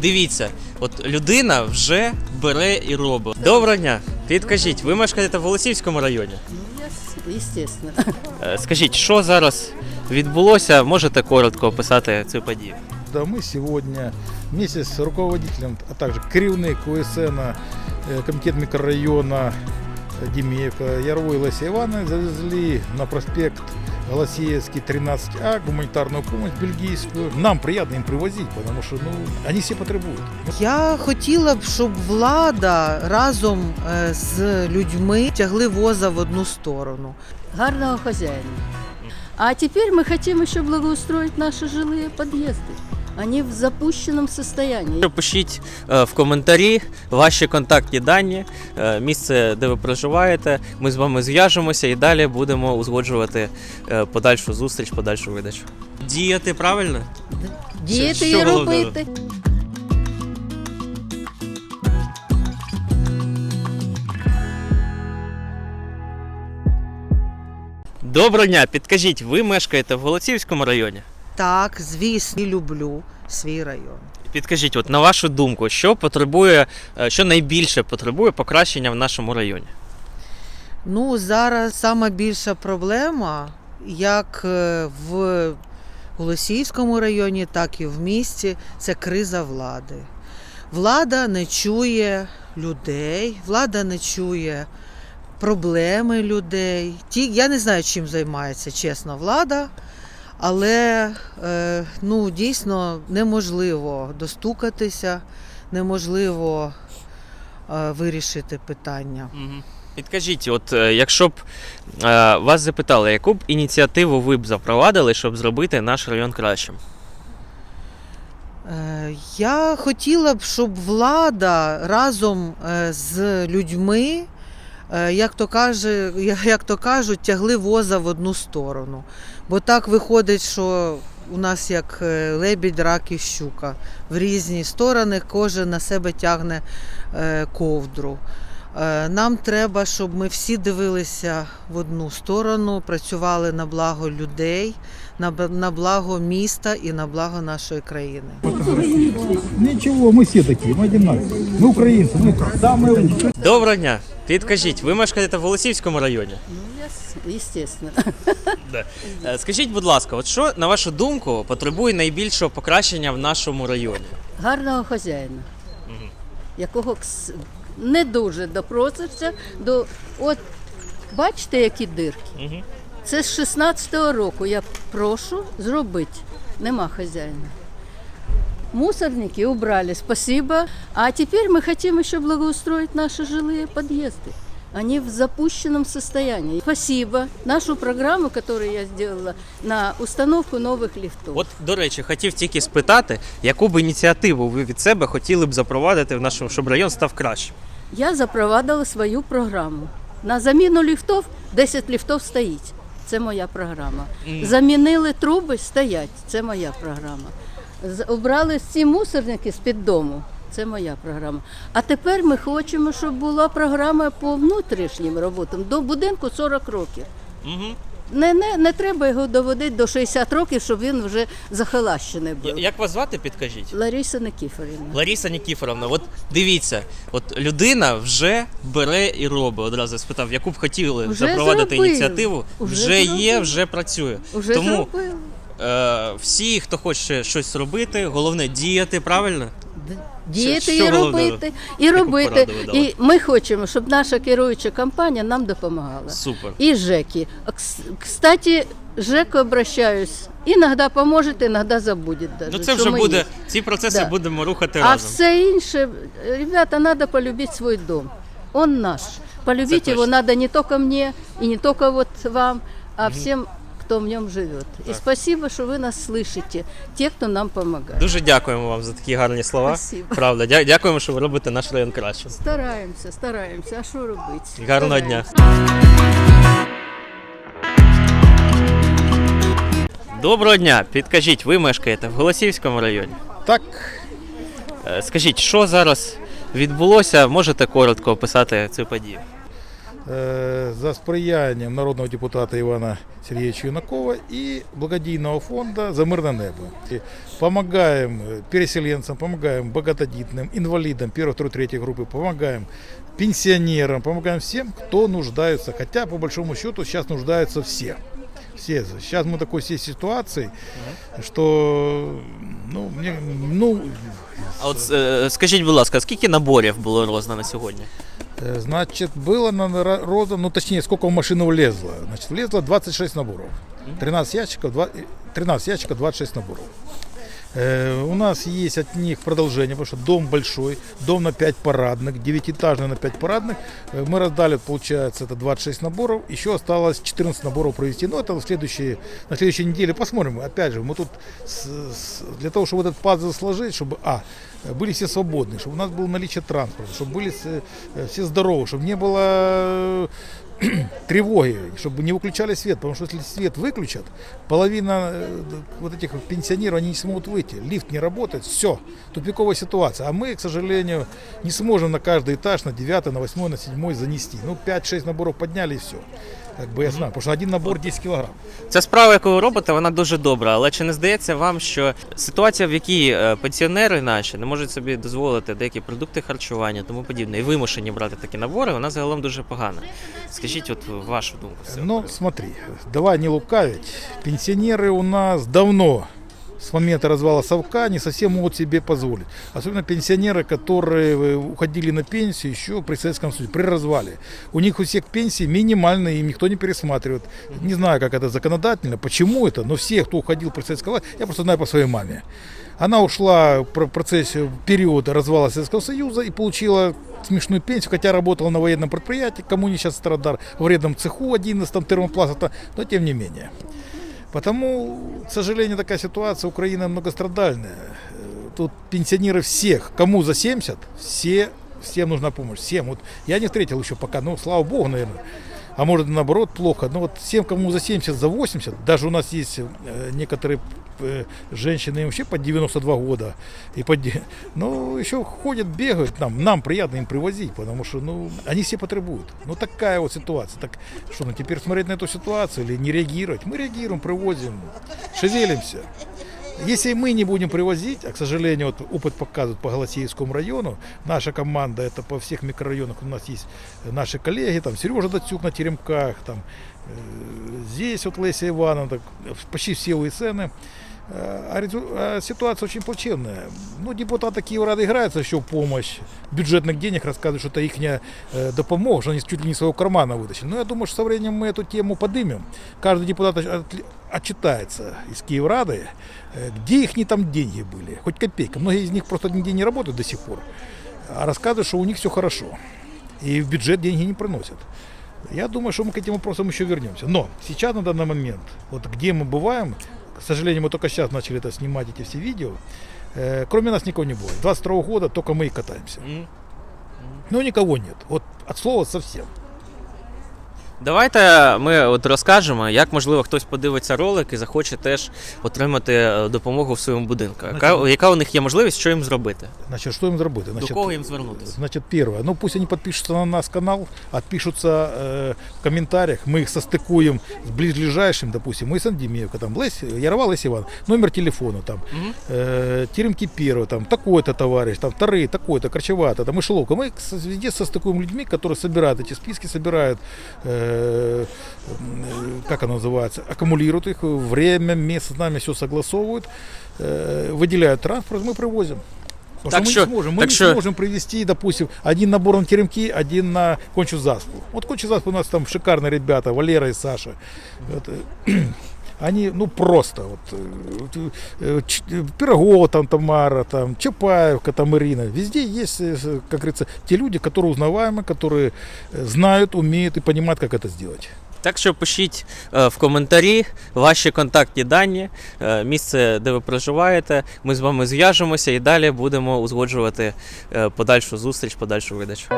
дивіться, от людина вже бере і робить. Доброго дня. Підкажіть, ви мешкаєте в Голосівському районі? Естественно. Е, Скажіть, що зараз відбулося? Можете коротко описати цю подію? Да, мы сегодня вместе с руководителем, а также керівник УСН, э, комитет микрорайона э, Димеевка Яровой Леся Ивановна завезли на проспект Голосеевский 13А гуманитарную помощь бельгийскую. Нам приятно им привозить, потому что ну, они все потребуют. Я хотіла б, щоб влада разом е, з людьми тягли воза в одну сторону. Гарного хозяина. А теперь мы хотим еще благоустроить наши жилые подъезды. Они в запущенном состоянии. Пишіть е, в коментарі ваші контактні дані, е, місце, де ви проживаєте. Ми з вами зв'яжемося і далі будемо узгоджувати е, подальшу зустріч, подальшу видачу. Діяти правильно? Діяти що і головне? робити. Доброго дня, підкажіть, ви мешкаєте в Голосівському районі? Так, звісно, люблю свій район. Підкажіть, от на вашу думку, що потребує, е, що найбільше потребує покращення в нашому районі? Ну, зараз сама більша проблема, як е, в Голосіївському районі, так і в місті, це криза влади. Влада не чує людей, влада не чує проблеми людей. Ті, я не знаю, чим займається чесно влада, але е, ну, дійсно неможливо достукатися, неможливо е, вирішити питання. Підкажіть, от е, якщо б е, вас запитали, яку б ініціативу ви б запровадили, щоб зробити наш район кращим? Е, Я хотіла б, щоб влада разом з людьми, як то, каже, як то кажуть, тягли воза в одну сторону. Бо так виходить, що у нас як е, лебідь, рак і щука. В різні сторони кожен на себе тягне е, ковдру. Е, Нам треба, щоб ми всі дивилися в одну сторону, працювали на благо людей, на б- на благо міста і на благо нашої країни. Ничего, мы все такие, мы одинаковые. Мы украинцы, мы самые лучшие. Доброго дня. Підкажіть, ви мешкаєте в Голосівському районі? Ну, естественно. Е, Скажіть, будь ласка, от що на вашу думку потребує найбільшого покращення в нашому районі? Гарного хазяїна, якого кс- не дуже допросишся до. От бачите, які дирки? Мгм. Це з 16-го року. Я прошу зробити. Нема хазяїна. Мусорники убрали, спасибо. А теперь мы хотим еще благоустроить наши жилые подъезды. Они в запущенном состоянии. Спасибо. Нашу программу, которую я сделала, на установку новых лифтов. От, до речі, хотів тільки спитати, яку б ініціативу ви від себе хотіли б запровадити в нашому, щоб район став кращим? Я запровадила свою програму. На заміну ліфтов 10 ліфтов стоїть. Це моя програма. Замінили труби, стоять. Це моя програма. Обрали ці мусорники з-під дому. Це моя програма. А тепер ми хочемо, щоб була програма по внутрішнім роботам. До будинку 40 років. Угу. Не, не, не треба його доводити до 60 років, щоб він вже захолащений був. Як вас звати, підкажіть? Лариса Никіфорівна. Лариса Нікіфоровна, от дивіться, от людина вже бере і робить. Одразу спитав, яку б хотіли Вже запровадити зробили. ініціативу. Уже Вже, є, вже працює. Уже Тому зробили. е, всі, хто хоче щось робити, головне діяти правильно. Діяти що і робити, і робити. І ми хочемо, щоб наша керуюча компанія нам допомагала. Супер. І ЖЕКи. А, Кстати, ЖЕК обращаюсь. Іноді поможе, іноді забуде. Ну це вже буде. є. Ці процеси Да. будемо рухати А разом. все інше, ребята, треба полюбити свій дом. Он наш. Его точно. надо не только мне и не только вот вам, а всем, кто в нем живет. И спасибо, что вы нас слышите, те, кто нам помогает. Дуже дякуємо вам за такі гарні слова. Спасибо. Правда, дя- дякуємо, що ви робите наш район кращим. Стараємося, стараємося. А що робити? Гарного дня. Доброго дня. Підкажіть, ви мешкаєте в Голосівському районі? Так, Е, Скажіть, що зараз відбулося? Можете коротко описати цю подію? э, за сприянням народного депутата Івана Сергеевича Юнакова и благодійного фонда «За мирне небо». И помогаем э, переселенцам, помогаем богододитным, инвалидам первой, второй, третьей группы, помогаем пенсионерам, помогаем всем, кто нуждается. Хотя, по большому счету, сейчас нуждаются все. Все. Сейчас мы в такой всей ситуации, что, ну, мне, ну, А от е, скажіть, будь ласка, скільки наборів було роздано сьогодні? Э, Значит, было на на- роздано, ну точнее, сколько в машину влезло. Значит, влезло 26 наборов. 13 ящиков, два- 13 ящиков, 26 наборов. Э, У нас есть от них продолжение, потому что дом большой, дом на 5 парадных, девятиэтажный на 5 парадных. Э, Мы раздали, получается, это 26 наборов, еще осталось 14 наборов провести. Но это в следующие, на следующей неделе посмотрим. Опять же, мы тут с- с- для того, чтобы этот пазл сложить, чтобы, а, были все свободны, чтобы у нас было наличие транспорта, чтобы были с- э, все здоровы, чтобы не было э, тревоги, чтобы не выключали свет, потому что если свет выключат, половина э, вот этих пенсионеров, они не смогут выйти, лифт не работает, все, тупиковая ситуация. А мы, к сожалению, не сможем на каждый этаж, на 9, на 8, на 7 занести. Ну, 5-6 наборов подняли и все. Как бы я знаю, потому что один набор 10 килограмм. Ця справа, яку ви робите, вона дуже добра. Але чи не здається вам, що ситуація, в якій е, пенсіонери наші не можуть собі дозволити деякі продукти харчування, тому подібне, і вимушені брати такі набори, вона загалом дуже погана. Скажіть, вот вашу думку. Ну, смотри, давай не лукавить. Пенсионеры у нас давно с момента развала совка не совсем могут себе позволить. Особенно пенсионеры, которые э, уходили на пенсию еще при Советском Союзе, при развале. У них у всех пенсии минимальные, им никто не пересматривает. Не знаю, как это законодательно, почему это, но все, кто уходил при Советском Союзе, я просто знаю по своей маме. Она ушла в про- процессе периода развала Советского Союза и получила смешную пенсию, хотя работала на военном предприятии, кому не сейчас страдар, в вредном цеху 11 термопласта, но тем не менее. Потому, к сожалению, такая ситуация, Украина многострадальная. Тут пенсионеры всех, кому за 70, все, всем нужна помощь, всем. Вот я не встретил еще пока, ну, слава богу, наверное А может, наоборот, плохо. Но вот всем, кому за 70, за 80, даже у нас есть э, некоторые э, женщины им вообще по 92 года. И по, де- ну, еще ходят, бегают нам. Нам приятно им привозить, потому что, ну, они все потребуют. Ну, такая вот ситуация. Так что, ну, теперь смотреть на эту ситуацию или не реагировать? Мы реагируем, привозим, шевелимся. Если мы не будем привозить, а, к сожалению, вот опыт показывает по Голосеевскому району, наша команда, это по всех микрорайонах у нас есть наши коллеги, там Сережа Датюк на Теремках, там э, здесь вот Леся Ивановна, так, почти все УСНы. Э, А, а ситуация очень плачевная. Ну, депутаты Киеврада играются еще в помощь. Бюджетных денег рассказывают, что это их э, допомога, что они чуть ли не своего кармана вытащили. Но я думаю, что со временем мы эту тему поднимем. Каждый депутат от- отчитается из Киеврады, э, где их не там деньги были, хоть копейка. Многие из них просто нигде не работают до сих пор. А рассказывают, что у них все хорошо. И в бюджет деньги не приносят. Я думаю, что мы к этим вопросам еще вернемся. Но сейчас на данный момент, вот где мы бываем, к сожалению, мы только сейчас начали это снимать, эти все видео, э, кроме нас никого не было. 22 года только мы и катаемся. М. Но никого нет. Вот от слова совсем. Давайте ми от розкажемо, як можливо хтось подивиться ролик і захоче теж отримати е, допомогу в своєму будинку. Яка, яка у них є можливість, що їм зробити? Значит, что им заработать? Значит, До кого їм звернутися? Значит, первое, ну пусть они подпишутся на наш канал, отпишутся э, в комментариях, мы их состыкуем с ближайшим, допустим, мы Сандемеевка, там, Лесь, Ярова Лесь Иван, номер телефона, там, Мгм. э, Теремки первый, там, такой-то товарищ, там, вторые, такой-то, Корчевато, там, Мышеловка. Мы их с- везде состыкуем людьми, которые собирают эти списки, собирают, э, э, как оно называется, аккумулируют их, время, место с нами все согласовывают, э, выделяют транспорт, мы привозим. Потому Так что мы что- не сможем, мы так не что- сможем привезти, допустим, один набор на теремки, один на кончу заспу. Вот кончу заспу у нас там шикарные ребята, Валера и Саша. Вот, э, они, ну, просто, вот, э, вот, э, Ч- э, Пирогова там Тамара, там, Чапаевка там Ирина. Везде есть, э, как говорится, те люди, которые узнаваемы, которые э, знают, умеют и понимают, как это сделать. Так що пишіть е, в коментарі ваші контактні дані, е, місце, де ви проживаєте. Ми з вами зв'яжемося і далі будемо узгоджувати е, подальшу зустріч, подальшу видачу.